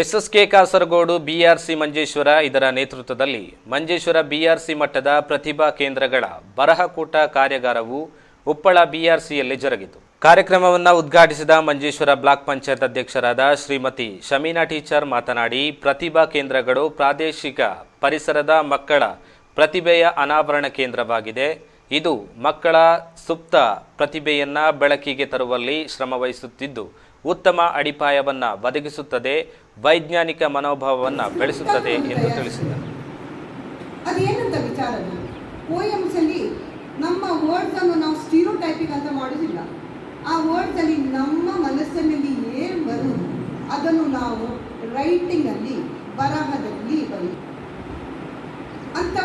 SSK Kasaragod BRC Manjeshwar ಇದರ ನೇತೃತ್ವದಲ್ಲಿ Manjeshwar BRC ಮಟ್ಟದ ಪ್ರತಿಭಾ ಕೇಂದ್ರಗಳ ಬರಹಕೂಟ ಕಾರ್ಯಾಗಾರವು ಉಪ್ಪಳ ಬಿಆರ್ಸಿಯಲ್ಲಿ ಜರುಗಿತು. ಕಾರ್ಯಕ್ರಮವನ್ನು ಉದ್ಘಾಟಿಸಿದ ಮಂಜೇಶ್ವರ ಬ್ಲಾಕ್ ಪಂಚಾಯತ್ ಅಧ್ಯಕ್ಷರಾದ ಶ್ರೀಮತಿ ಶಮೀನಾ ಟೀಚರ್ ಮಾತನಾಡಿ, ಪ್ರತಿಭಾ ಕೇಂದ್ರಗಳು ಪ್ರಾದೇಶಿಕ ಪರಿಸರದ ಮಕ್ಕಳ ಪ್ರತಿಭೆಯ ಅನಾವರಣ ಕೇಂದ್ರವಾಗಿದೆ. ಇದು ಮಕ್ಕಳ ಸುಪ್ತ ಪ್ರತಿಭೆಯನ್ನು ಬೆಳಕಿಗೆ ತರುವಲ್ಲಿ ಶ್ರಮವಹಿಸುತ್ತಿದ್ದು ಉತ್ತಮ ಅಡಿಪಾಯವನ್ನು ಒದಗಿಸುತ್ತದೆ, ವೈಜ್ಞಾನಿಕ ಮನೋಭಾವವನ್ನು ಬೆಳೆಸುತ್ತದೆ ಎಂದು ತಿಳಿಸಿದರು. ಅದೇನಂತ ವಿಚಾರ ಅಲ್ಲಿ ನಮ್ಮ ವರ್ಡ್ಸ್ ಅನ್ನು ನಾವು ಸ್ಟೀರೋ ಟೈಪಿಂಗ್ ಅಂತ ಮಾಡೋದಿಲ್ಲ. ಆ ವರ್ಡ್ಸ್ ಅಲ್ಲಿ ನಮ್ಮ ಮನಸ್ಸಿನಲ್ಲಿ ಏನು ಬರುವುದು ಅದನ್ನು ನಾವು ರೈಟಿಂಗ್ ಅಲ್ಲಿ ಬರಹದಲ್ಲಿ ಬರೀ ಅಂತ